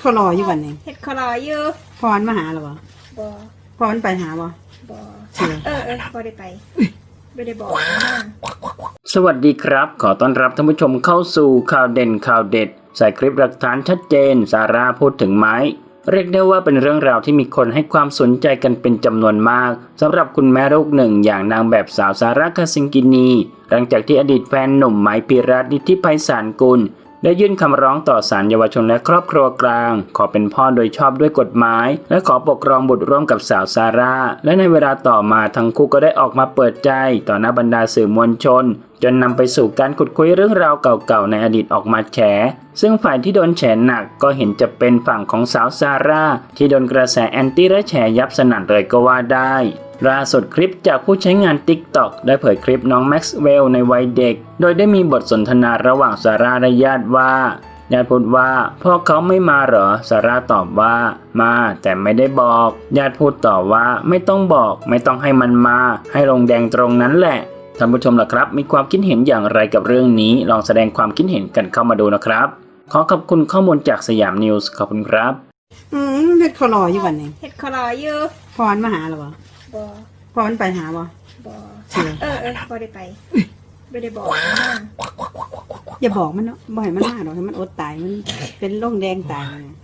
เขารออยู่วันนี้เฮ็ดคลออยู่พรมาหาหรอวะบ่พรไปหาบ่บ่เชื่อเออเออบ่ได้ไปบ่ได้บอกนะสวัสดีครับ ขอต้อนรับท่านผู้ชมเข้าสู่ข่าวเด่นข่าวเด็ด ใส่คลิปหลักฐานชัดเจน สาราพูดถึงไม้ เรียกได้ว่าเป็นเรื่องราวที่มีคนให้ความสนใจกันเป็นจำนวนมากสำหรับคุณแม่ลูกหนึ่งอย่างนางแบบสาวสาราคาซิงกินี หลังจากที่อดีตแฟนหนุ่มไม้พิรัตน์นิติไพศาลกุล ได้ยื่นคำร้องต่อศาลเยาวชนและครอบครัวกลาง ขอเป็นพ่อโดยชอบด้วยกฎหมาย และขอปกครองบุตรร่วมกับสาวซาร่า และในเวลาต่อมาทั้งคู่ก็ได้ออกมาเปิดใจ ต่อหน้าบรรดาสื่อมวลชน จนนำไปสู่การขุดคุยเรื่องราวเก่าๆในอดีตออกมาแฉซึ่งฝ่ายที่โดนแฉหนักก็เห็นจะเป็นฝั่งของสาวซาร่าที่โดนกระแสแอนตี้และแฉยับสนั่นเลยก็ว่าได้ ล่าสุดคลิปจากผู้ใช้งาน TikTok ได้เผยคลิปน้องแม็กซ์เวลในวัยเด็ก โดยได้มีบทสนทนาระหว่างซาร่าและญาติว่าญาติพูดว่าพ่อเขาไม่มาเหรอซาร่าตอบว่า มาแต่ไม่ได้บอกญาติพูดต่อว่าไม่ต้องบอก ไม่ต้องให้มันมา ให้ลงแดงตรงนั้นแหละท่านผู้ชมล่ะครับ มีความคิดเห็นอย่างไรกับเรื่องนี้ ลองแสดงความคิดเห็นกันเข้ามาดูนะครับ ขอขอบคุณข้อมูลจากสยามนิวส์ขอบคุณครับ อืมเฮ็ดเขารออยู่วันนี้เฮ็ดคลออยู่พรมาหาหรอ วะบ่พรไปหาบ่บ่เชื่อเออเออบ่ได้ไปบ่ได้บอกนะอย่าบอกมันเนาะบ่ให้มันมาหรอกให้มันอดตายมันเป็นโรคแดงตายเลย